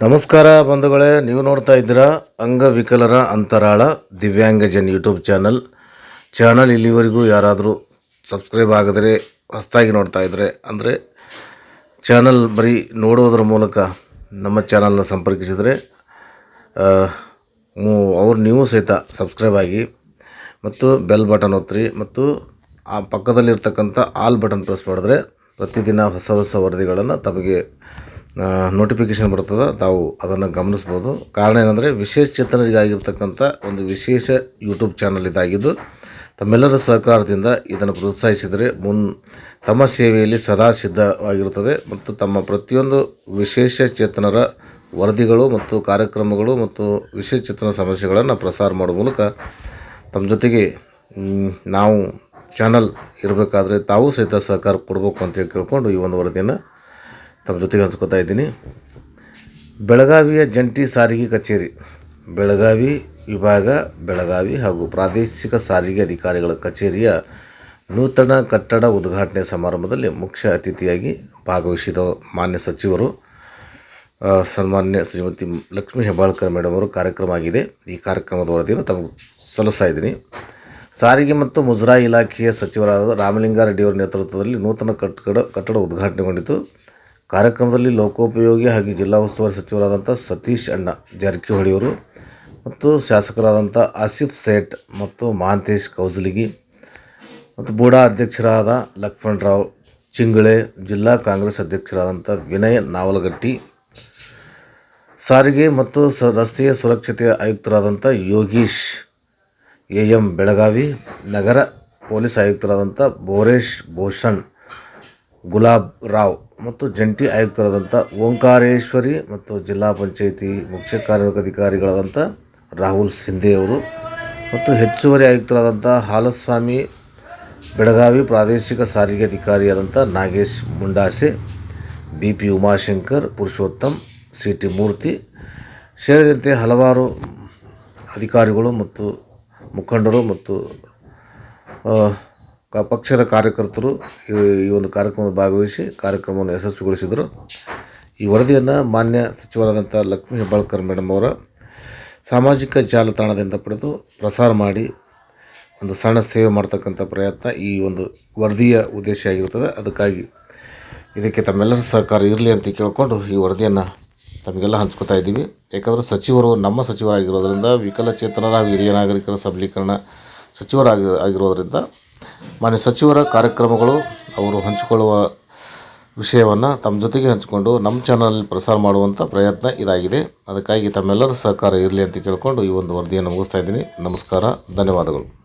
ನಮಸ್ಕಾರ ಬಂಧುಗಳೇ, ನೀವು ನೋಡ್ತಾ ಇದ್ದೀರಾ ಅಂಗವಿಕಲರ ಅಂತರಾಳ ದಿವ್ಯಾಂಗಜನ್ ಯೂಟ್ಯೂಬ್ ಚಾನಲ್. ಚಾನಲ್ ಇಲ್ಲಿವರೆಗೂ ಯಾರಾದರೂ ಸಬ್ಸ್ಕ್ರೈಬ್ ಆಗಿದ್ರೆ ಹೊಸದಾಗಿ ನೋಡ್ತಾ ಇದ್ದರೆ ಅಂದರೆ ಚಾನಲ್ ಬರೀ ನೋಡೋದ್ರ ಮೂಲಕ ನಮ್ಮ ಚಾನಲ್ನ ಸಂಪರ್ಕಿಸಿದರೆ ಅವ್ರು ನೀವು ಸಹಿತ ಸಬ್ಸ್ಕ್ರೈಬ್ ಆಗಿ ಮತ್ತು ಬೆಲ್ ಬಟನ್ ಒತ್ತಿರಿ ಮತ್ತು ಆ ಪಕ್ಕದಲ್ಲಿರ್ತಕ್ಕಂಥ ಆಲ್ ಬಟನ್ ಪ್ರೆಸ್ ಮಾಡಿದ್ರೆ ಪ್ರತಿದಿನ ಹೊಸ ಹೊಸ ವರದಿಗಳನ್ನು ತಮಗೆ ನೋಟಿಫಿಕೇಷನ್ ಬರ್ತದೆ, ತಾವು ಅದನ್ನು ಗಮನಿಸ್ಬೋದು. ಕಾರಣ ಏನಂದರೆ, ವಿಶೇಷ ಚೇತನರಿಗಾಗಿರ್ತಕ್ಕಂಥ ಒಂದು ವಿಶೇಷ ಯೂಟ್ಯೂಬ್ ಚಾನಲ್ ಇದಾಗಿದ್ದು, ತಮ್ಮೆಲ್ಲರ ಸಹಕಾರದಿಂದ ಇದನ್ನು ಪ್ರೋತ್ಸಾಹಿಸಿದರೆ ಮುನ್, ತಮ್ಮ ಸೇವೆಯಲ್ಲಿ ಸದಾ ಸಿದ್ಧವಾಗಿರುತ್ತದೆ ಮತ್ತು ತಮ್ಮ ಪ್ರತಿಯೊಂದು ವಿಶೇಷ ಚೇತನರ ವರದಿಗಳು ಮತ್ತು ಕಾರ್ಯಕ್ರಮಗಳು ಮತ್ತು ವಿಶೇಷ ಚೇತನ ಸಮಸ್ಯೆಗಳನ್ನು ಪ್ರಸಾರ ಮಾಡುವ ಮೂಲಕ ತಮ್ಮ ಜೊತೆಗೆ ನಾವು ಚಾನಲ್ ಇರಬೇಕಾದ್ರೆ ತಾವು ಸಹಿತ ಸಹಕಾರ ಕೊಡಬೇಕು ಅಂತ ಹೇಳಿ ಕೇಳ್ಕೊಂಡು ಈ ಒಂದು ವರದಿಯನ್ನು ತಮ್ಮ ಜೊತೆಗೆ ಹಂಚ್ಕೋತಾ ಇದ್ದೀನಿ. ಬೆಳಗಾವಿಯ ಜಂಟಿ ಸಾರಿಗೆ ಕಚೇರಿ, ಬೆಳಗಾವಿ ವಿಭಾಗ, ಬೆಳಗಾವಿ ಹಾಗೂ ಪ್ರಾದೇಶಿಕ ಸಾರಿಗೆ ಅಧಿಕಾರಿಗಳ ಕಚೇರಿಯ ನೂತನ ಕಟ್ಟಡ ಉದ್ಘಾಟನೆ ಸಮಾರಂಭದಲ್ಲಿ ಮುಖ್ಯ ಅತಿಥಿಯಾಗಿ ಭಾಗವಹಿಸಿದ ಮಾನ್ಯ ಸಚಿವರು ಸನ್ಮಾನ್ಯ ಶ್ರೀಮತಿ ಲಕ್ಷ್ಮೀ ಹೆಬ್ಬಾಳ್ಕರ್ ಮೇಡಮ್ ಅವರು ಕಾರ್ಯಕ್ರಮ ಆಗಿದೆ. ಈ ಕಾರ್ಯಕ್ರಮದ ವರದಿಯನ್ನು ತಮಗೆ ಸಲ್ಲಿಸ್ತಾ ಇದ್ದೀನಿ. ಸಾರಿಗೆ ಮತ್ತು ಮುಜರಾಯಿ ಇಲಾಖೆಯ ಸಚಿವರಾದ ರಾಮಲಿಂಗಾರೆಡ್ಡಿಯವರ ನೇತೃತ್ವದಲ್ಲಿ ನೂತನ ಕಟ್ಟಡ ಕಟ್ಟಡ ಉದ್ಘಾಟನೆಗೊಂಡಿತು. ಕಾರ್ಯಕ್ರಮದಲ್ಲಿ ಲೋಕೋಪಯೋಗಿ ಹಾಗೂ ಜಿಲ್ಲಾ ಉಸ್ತುವಾರಿ ಸಚಿವರಾದಂಥ ಸತೀಶ್ ಅಣ್ಣ ಜಾರಕಿಹೊಳಿಯವರು ಮತ್ತು ಶಾಸಕರಾದಂಥ ಆಸಿಫ್ ಸೇಠ್ ಮತ್ತು ಮಹಾಂತೇಶ್ ಕೌಜಲಿಗಿ ಮತ್ತು ಬೂಡಾ ಅಧ್ಯಕ್ಷರಾದ ಲಕ್ಷ್ಮಣರಾವ್ ಚಿಂಗಳೆ, ಜಿಲ್ಲಾ ಕಾಂಗ್ರೆಸ್ ಅಧ್ಯಕ್ಷರಾದಂಥ ವಿನಯ್ ನಾವಲಗಟ್ಟಿ, ಸಾರಿಗೆ ಮತ್ತು ಸ ರಸ್ತೆಯ ಸುರಕ್ಷತೆಯ ಆಯುಕ್ತರಾದಂಥ ಯೋಗೀಶ್ ಎ ಎಂ ಬೆಳಗಾವಿ, ನಗರ ಪೊಲೀಸ್ ಆಯುಕ್ತರಾದಂಥ ಬೋರೇಶ್ ಭೂಷಣ್ ಗುಲಾಬ್ ರಾವ್ ಮತ್ತು ಜಂಟಿ ಆಯುಕ್ತರಾದಂಥ ಓಂಕಾರೇಶ್ವರಿ ಮತ್ತು ಜಿಲ್ಲಾ ಪಂಚಾಯಿತಿ ಮುಖ್ಯ ಕಾರ್ಯನಿರ್ವಹಣಾಧಿಕಾರಿಗಳಾದಂಥ ರಾಹುಲ್ ಸಿಂಧೆ ಅವರು ಮತ್ತು ಹೆಚ್ಚುವರಿ ಆಯುಕ್ತರಾದಂಥ ಹಾಲಸ್ವಾಮಿ ಬೆಳಗಾವಿ ಪ್ರಾದೇಶಿಕ ಸಾರಿಗೆ ಅಧಿಕಾರಿಯಾದಂಥ Nagesh Mundase B P Umashankar, Purushottam C T Murthy ಸೇರಿದಂತೆ ಹಲವಾರು ಅಧಿಕಾರಿಗಳು ಮತ್ತು ಮುಖಂಡರು ಮತ್ತು ಪಕ್ಷದ ಕಾರ್ಯಕರ್ತರು ಈ ಒಂದು ಕಾರ್ಯಕ್ರಮದಲ್ಲಿ ಭಾಗವಹಿಸಿ ಕಾರ್ಯಕ್ರಮವನ್ನು ಯಶಸ್ವಿಗೊಳಿಸಿದರು. ಈ ವರದಿಯನ್ನು ಮಾನ್ಯ ಸಚಿವರಾದಂಥ ಲಕ್ಷ್ಮೀ ಹೆಬ್ಬಾಳ್ಕರ್ ಮೇಡಮ್ ಅವರ ಸಾಮಾಜಿಕ ಜಾಲತಾಣದಿಂದ ಪಡೆದು ಪ್ರಸಾರ ಮಾಡಿ ಒಂದು ಸಣ್ಣ ಸೇವೆ ಮಾಡ್ತಕ್ಕಂಥ ಪ್ರಯತ್ನ ಈ ಒಂದು ವರದಿಯ ಉದ್ದೇಶ ಆಗಿರುತ್ತದೆ. ಅದಕ್ಕಾಗಿ ಇದಕ್ಕೆ ತಮ್ಮೆಲ್ಲರ ಸಹಕಾರ ಇರಲಿ ಅಂತ ಕೇಳಿಕೊಂಡು ಈ ವರದಿಯನ್ನು ತಮಗೆಲ್ಲ ಹಂಚ್ಕೋತಾ ಇದ್ದೀವಿ. ಯಾಕಂದರೆ ಸಚಿವರು ನಮ್ಮ ಸಚಿವರಾಗಿರೋದ್ರಿಂದ ವಿಕಲಚೇತನರ ಹಿರಿಯ ನಾಗರಿಕರ ಸಬಲೀಕರಣ ಸಚಿವರಾಗಿ ಆಗಿರೋದ್ರಿಂದ ಮಾನ್ಯ ಸಚಿವರ ಕಾರ್ಯಕ್ರಮಗಳು ಅವರು ಹಂಚಿಕೊಳ್ಳುವ ವಿಷಯವನ್ನು ತಮ್ಮ ಜೊತೆಗೆ ಹಂಚಿಕೊಂಡು ನಮ್ಮ ಚಾನಲ್ ಪ್ರಸಾರ ಮಾಡುವಂಥ ಪ್ರಯತ್ನ ಇದಾಗಿದೆ. ಅದಕ್ಕಾಗಿ ತಮ್ಮೆಲ್ಲರ ಸಹಕಾರ ಇರಲಿ ಅಂತ ಕೇಳಿಕೊಂಡು ಈ ಒಂದು ವರದಿಯನ್ನು ಮುಗಿಸ್ತಾ ಇದ್ದೀನಿ. ನಮಸ್ಕಾರ, ಧನ್ಯವಾದಗಳು.